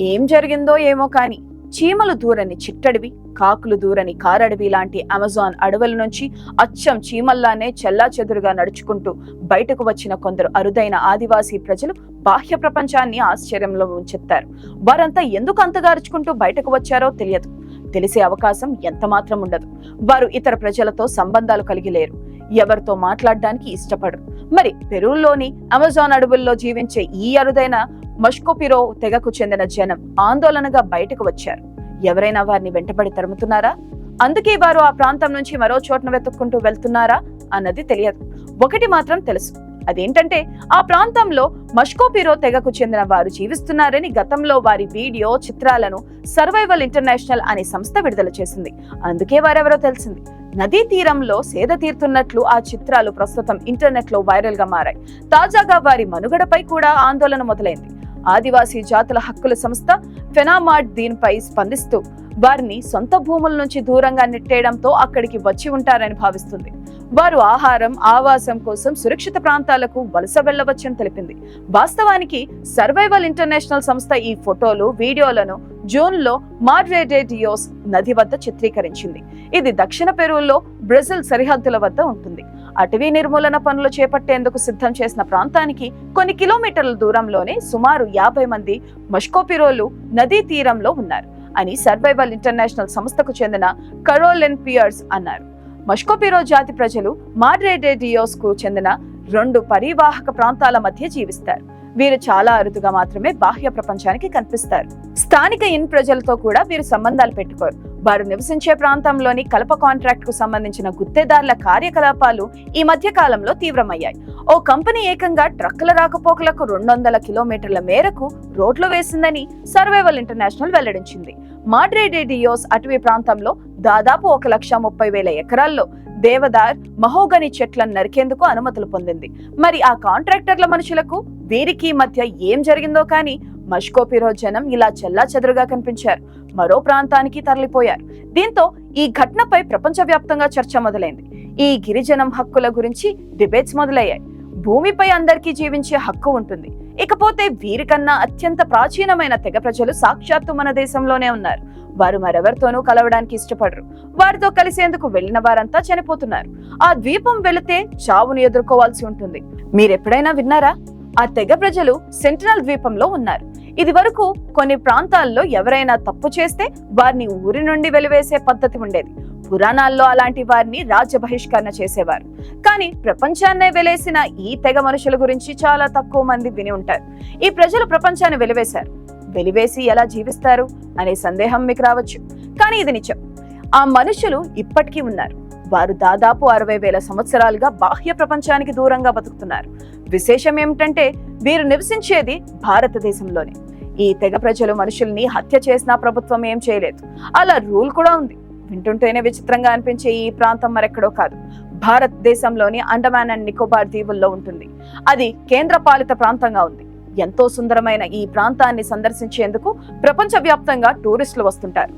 ఏం జరిగిందో ఏమో కాని చీమలు దూరని చిట్టడివి కాకులు దూరని కారడవి లాంటి అమెజాన్ అడవుల నుంచి అచ్చం చీమల్లానే చెల్లా చెదురుగా నడుచుకుంటూ బయటకు వచ్చిన కొందరు అరుదైన ఆదివాసీ ప్రజలు బాహ్య ప్రపంచాన్ని ఆశ్చర్యంలో ఉంచెత్తారు వారంతా ఎందుకు అంతగా అరుచుకుంటూ బయటకు వచ్చారో తెలియదు. తెలిసే అవకాశం ఎంత మాత్రం ఉండదు. వారు ఇతర ప్రజలతో సంబంధాలు కలిగి లేరు. ఎవరితో మాట్లాడడానికి ఇష్టపడరు. మరి పెరువుల్లోని అమెజాన్ అడవుల్లో జీవించే ఈ అరుదైన మష్కోపిరో తెగకు చెందిన జనం ఆందోళనగా బయటకు వచ్చారు. ఎవరైనా వారిని వెంటబడి తరుముతున్నారా? అందుకే వారు ఆ ప్రాంతం నుంచి మరో చోటను వెతుక్కుంటూ వెళ్తున్నారా? అన్నది తెలియదు. ఒకటి మాత్రం తెలుసు. అదేంటంటే ఆ ప్రాంతంలో మష్కోపిరో తెగకు చెందిన వారు జీవిస్తున్నారని గతంలో వారి వీడియో చిత్రాలను సర్వైవల్ ఇంటర్నేషనల్ అనే సంస్థ విడుదల చేసింది. అందుకే వారెవరో తెలిసింది. నదీ తీరంలో సేద తీరుతున్నట్లు ఆ చిత్రాలు ప్రస్తుతం ఇంటర్నెట్లో వైరల్గా మారాయి. తాజాగా వారి మనుగడపై కూడా ఆందోళన మొదలైంది. ఆదివాసీ జాతుల హక్కుల సంస్థ ఫెనామార్ట్ దీనిపై స్పందిస్తూ వారిని సొంత భూముల నుంచి దూరంగా నెట్టేయడంతో అక్కడికి వచ్చి ఉంటారని భావిస్తుంది. వారు ఆహారం ఆవాసం కోసం సురక్షిత ప్రాంతాలకు వలస వెళ్ళవచ్చని తెలిపింది. వాస్తవానికి సర్వైవల్ ఇంటర్నేషనల్ సంస్థ ఈ ఫోటోలు వీడియోలను జూన్లో మాడ్రేడేడియోస్ నది వద్ద చిత్రీకరించింది. ఇది దక్షిణ పెరువులో బ్రెజిల్ సరిహద్దుల వద్ద ఉంటుంది. అటవీ నిర్మూలన పనులు చేపట్టేందుకు సిద్ధం చేసిన ప్రాంతానికి కొన్ని కిలోమీటర్ల దూరంలోనే సుమారు యాభై మంది మష్కోపిరోలు నదీ తీరంలో ఉన్నారు అని సర్వైవల్ ఇంటర్నేషనల్ సంస్థకు చెందిన కరోలెన్ పియర్స్ అన్నారు. మష్కోపిరో జాతి ప్రజలు మార్రేడేడియోస్కు చెందిన రెండు పరివాహక ప్రాంతాల మధ్య జీవిస్తారు. వీరు చాలా అరుదుగా మాత్రమే బాహ్య ప్రపంచానికి కనిపిస్తారు. స్థానిక ఇన్ ప్రజలతో కూడా వీరు సంబంధాలు పెట్టుకోరు. వారు నివసించే ప్రాంతంలోని కలప కాంట్రాక్ట్కు సంబంధించిన గుత్తేదారుల కార్యకలాపాలు ఈ మధ్య కాలంలో తీవ్రమయ్యాయి. ఓ కంపెనీ ఏకంగా ట్రక్కుల రాకపోకలకు రెండు వందల కిలోమీటర్ల మేరకు రోడ్లు వేసిందని సర్వైవల్ ఇంటర్నేషనల్ వెల్లడించింది. మాడ్రేడేడియోస్ అటవీ ప్రాంతంలో దాదాపు ఒక లక్ష ముప్పై వేల ఎకరాల్లో దేవదార్ మహోగని చెట్లను నరికేందుకు అనుమతులు పొందింది. మరి ఆ కాంట్రాక్టర్ల మనుషులకు వీరికి మధ్య ఏం జరిగిందో కానీ మష్కోపిరో జనం ఇలా చెల్లా చెదురుగా కనిపించారు. మరో ప్రాంతానికి తరలిపోయారు. దీంతో ఈ ఘటనపై ప్రపంచవ్యాప్తంగా చర్చ మొదలైంది. ఈ గిరిజనం హక్కుల గురించి డిబేట్స్ మొదలయ్యాయి. భూమిపై అందరికీ జీవించే హక్కు ఉంటుంది. ఇకపోతే వీరికన్నా అత్యంత ప్రాచీనమైన తెగ ప్రజలు సాక్షాత్తు మన దేశంలోనే ఉన్నారు. వారు మరెవరితోనూ కలవడానికి ఇష్టపడరు. వారితో కలిసేందుకు వెళ్ళిన వారంతా చనిపోతున్నారు. ఆ ద్వీపం వెళితే చావును ఎదుర్కోవాల్సి ఉంటుంది. మీరెప్పుడైనా విన్నారా? ఆ తెగ ప్రజలు సెంట్రల్ ద్వీపంలో ఉన్నారు. ఇది వరకు కొన్ని ప్రాంతాల్లో ఎవరైనా తప్పు చేస్తే వారిని ఊరి నుండి వెలివేసే పద్ధతి ఉండేది. పురాణాల్లో అలాంటి వారిని రాజ్య బహిష్కరణ చేసేవారు. కానీ ప్రపంచాన్నే వెలేసిన ఈ తెగ మనుషుల గురించి చాలా తక్కువ మంది విని ఉంటారు. ఈ ప్రజలు ప్రపంచాన్ని వెలివేశారు. వెలివేసి ఎలా జీవిస్తారు అనే సందేహం మీకు రావచ్చు. కానీ ఇది నిజం. ఆ మనుషులు ఇప్పటికీ ఉన్నారు. వారు దాదాపు అరవై వేల సంవత్సరాలుగా బాహ్య ప్రపంచానికి దూరంగా బతుకుతున్నారు. విశేషం ఏమిటంటే వీరు నివసించేది భారతదేశంలోనే. ఈ తెగ ప్రజలు మనుషుల్ని హత్య చేసినా ప్రభుత్వం ఏం చేయలేదు. అలా రూల్ కూడా ఉంది. వింటుంటేనే విచిత్రంగా అనిపించే ఈ ప్రాంతం మరెక్కడో కాదు. భారతదేశంలోని అండమాన్ అండ్ నికోబార్ దీవుల్లో ఉంటుంది. అది కేంద్ర పాలిత ప్రాంతంగా ఉంది. ఎంతో సుందరమైన ఈ ప్రాంతాన్ని సందర్శించేందుకు ప్రపంచవ్యాప్తంగా టూరిస్టులు వస్తుంటారు.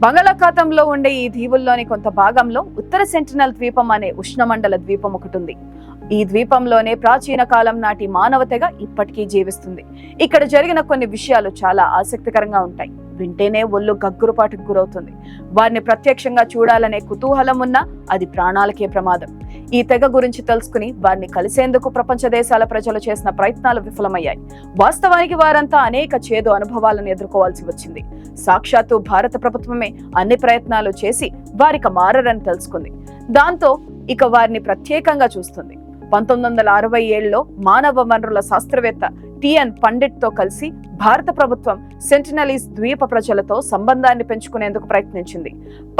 బంగాళాఖాతంలో ఉండే ఈ దీవుల్లోని కొంత భాగంలో ఉత్తర సెంటినల్ ద్వీపం అనే ఉష్ణమండల ద్వీపం ఒకటి ఉంది. ఈ ద్వీపంలోనే ప్రాచీన కాలం నాటి మానవ తెగ ఇప్పటికీ జీవిస్తుంది. ఇక్కడ జరిగిన కొన్ని విషయాలు చాలా ఆసక్తికరంగా ఉంటాయి. వింటేనే ఒళ్ళు గగ్గురుపాటుకు గురవుతుంది. వారిని ప్రత్యక్షంగా చూడాలనే కుతూహలం ఉన్నా అది ప్రాణాలకే ప్రమాదం. ఈ తెగ గురించి తెలుసుకుని వారిని కలిసేందుకు ప్రపంచ దేశాల ప్రజలు చేసిన ప్రయత్నాలు విఫలమయ్యాయి. వాస్తవానికి వారంతా అనేక చేదు అనుభవాలను ఎదుర్కోవాల్సి వచ్చింది. సాక్షాత్తు భారత ప్రభుత్వమే అన్ని ప్రయత్నాలు చేసి వారికి మారరని తెలుసుకుంది. దాంతో ఇక వారిని ప్రత్యేకంగా చూస్తుంది. పంతొమ్మిది వందల అరవై ఏడులో మానవ వనరుల శాస్త్రవేత్త టిఎన్ పండిట్తో కలిసి భారత ప్రభుత్వం సెంటినలీస్ ద్వీప ప్రజలతో సంబంధాన్ని పెంచుకునేందుకు ప్రయత్నించింది.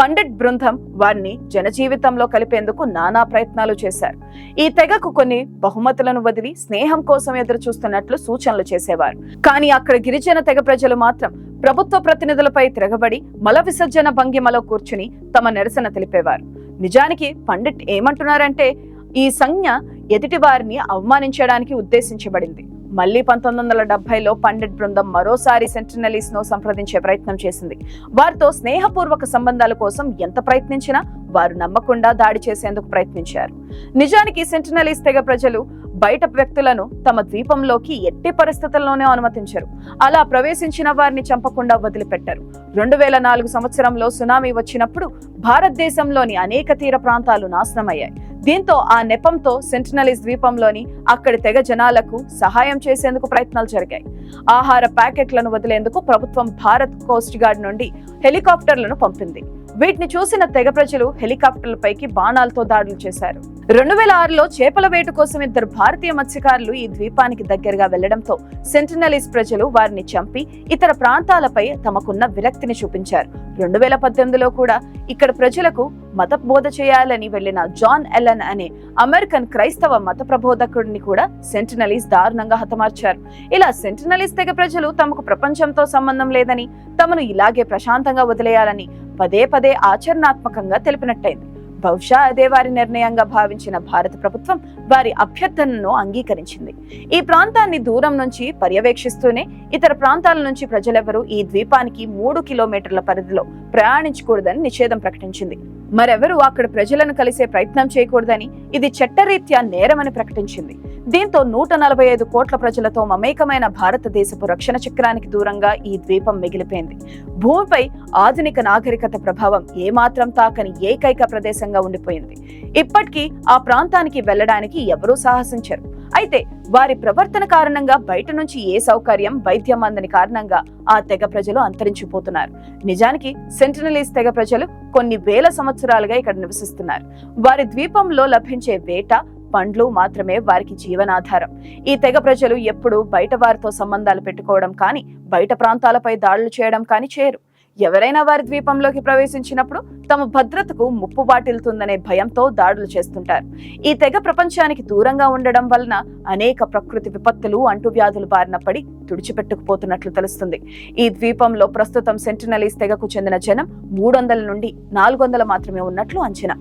పండిట్ బృందం వారిని జనజీవితంలో కలిపేందుకు నానా ప్రయత్నాలు చేశారు. ఈ తెగకు కొన్ని బహుమతులను వదిలి స్నేహం కోసం ఎదురు చూస్తున్నట్లు సూచనలు చేసేవారు. కానీ అక్కడ గిరిజన తెగ ప్రజలు మాత్రం ప్రభుత్వ ప్రతినిధులపై తిరగబడి మల విసర్జన భంగిమలో కూర్చుని తమ నిరసన తెలిపేవారు. నిజానికి పండిట్ ఏమంటున్నారంటే ఈ సంజ్ఞ ఎదుటి వారిని అవమానించడానికి ఉద్దేశించబడింది. మళ్ళీ పంతొమ్మిది వందల డెబ్బైలో పండిట్ బృందం మరోసారి సెంటినలీస్ను సంప్రదించే ప్రయత్నం చేసింది. వారితో స్నేహపూర్వక సంబంధాల కోసం ఎంత ప్రయత్నించినా వారు నమ్మకుండా దాడి చేసేందుకు ప్రయత్నించారు. నిజానికి సెంటినలీస్ తెగ ప్రజలు బయట వ్యక్తులను తమ ద్వీపంలోకి ఎట్టి పరిస్థితుల్లోనే అనుమతించరు. అలా ప్రవేశించిన వారిని చంపకుండా వదిలిపెట్టారు. రెండు వేల నాలుగు సంవత్సరంలో సునామీ వచ్చినప్పుడు భారతదేశంలోని అనేక తీర ప్రాంతాలు నాశనమయ్యాయి. దీంతో ఆ నెపంతో సెంటినలీస్ ద్వీపంలోని అక్కడి తెగ జనాలకు సహాయం చేసేందుకు ప్రయత్నాలు జరిగాయి. ఆహార ప్యాకెట్లను వదిలేందుకు ప్రభుత్వం భారత్ కోస్ట్ గార్డ్ నుండి హెలికాప్టర్లను పంపింది. వీటిని చూసిన తెగ ప్రజలు హెలికాప్టర్లపైకి బాణాలతో దాడులు చేశారు. రెండు వేల ఆరులో చేపల వేట కోసం ఇద్దరు భారతీయ మత్స్యకారులు ఈ ద్వీపానికి దగ్గరగా వెళ్ళడంతో సెంటినలీస్ ప్రజలు వారిని చంపి ఇతర ప్రాంతాలపై తమకున్న విరక్తిని చూపించారు. రెండు వేల పద్దెనిమిదిలో కూడా ఇక్కడ ప్రజలకు మత బోధ చేయాలని వెళ్ళిన జాన్ ఎలన్ అనే అమెరికన్ క్రైస్తవ మత ప్రబోధకుడిని కూడా సెంటినలీస్ దారుణంగా హతమార్చారు. ఇలా సెంటినలీస్ తెగ ప్రజలు తమకు ప్రపంచంతో సంబంధం లేదని తమను ఇలాగే ప్రశాంతంగా వదిలేయాలని పదే పదే ఆచరణాత్మకంగా తెలిపినట్టయింది. బహుశా అదే వారి నిర్ణయంగా భావించిన భారత ప్రభుత్వం వారి అభ్యర్థనను అంగీకరించింది. ఈ ప్రాంతాన్ని దూరం నుంచి పర్యవేక్షిస్తూనే ఇతర ప్రాంతాల నుంచి ప్రజలెవరూ ఈ ద్వీపానికి మూడు కిలోమీటర్ల పరిధిలో ప్రయాణించకూడదని నిషేధం ప్రకటించింది. మరెవరూ అక్కడ ప్రజలను కలిసే ప్రయత్నం చేయకూడదని ఇది చట్టరీత్యా నేరమని ప్రకటించింది. దీంతో నూట నలభై ఐదు కోట్ల ప్రజలతో మమేకమైన భారతదేశపు రక్షణ చక్రానికి దూరంగా ఈ ద్వీపం మిగిలిపోయింది. భూమిపై ఆధునిక నాగరికత ప్రభావం ఏమాత్రం తాకని ఏకైక ప్రదేశంగా ఉండిపోయింది. ఇప్పటికీ ఆ ప్రాంతానికి వెళ్ళడానికి ఎవరూ సాహసించరు. అయితే వారి ప్రవర్తన కారణంగా బయట నుంచి ఏ సౌకర్యం వైద్యం అందని కారణంగా ఆ తెగ ప్రజలు అంతరించిపోతున్నారు. నిజానికి సెంటినలీస్ తెగ ప్రజలు కొన్ని వేల సంవత్సరాలుగా ఇక్కడ నివసిస్తున్నారు. వారి ద్వీపంలో లభించే వేట పండ్లు మాత్రమే వారికి జీవనాధారం. ఈ తెగ ప్రజలు ఎప్పుడూ బయట వారితో సంబంధాలు పెట్టుకోవడం కానీ బయట ప్రాంతాలపై దాడులు చేయడం కానీ చేయరు. ఎవరైనా వారి ద్వీపంలోకి ప్రవేశించినప్పుడు తమ భద్రతకు ముప్పు వాటిల్తుందనే భయంతో దాడులు చేస్తుంటారు. ఈ తెగ ప్రపంచానికి దూరంగా ఉండడం వలన అనేక ప్రకృతి విపత్తులు అంటువ్యాధులు బారిన పడి తుడిచిపెట్టుకుపోతున్నట్లు తెలుస్తుంది. ఈ ద్వీపంలో ప్రస్తుతం సెంటినలీస్ తెగకు చెందిన జనం మూడు వందల నుండి నాలుగు వందల మాత్రమే ఉన్నట్లు అంచనా.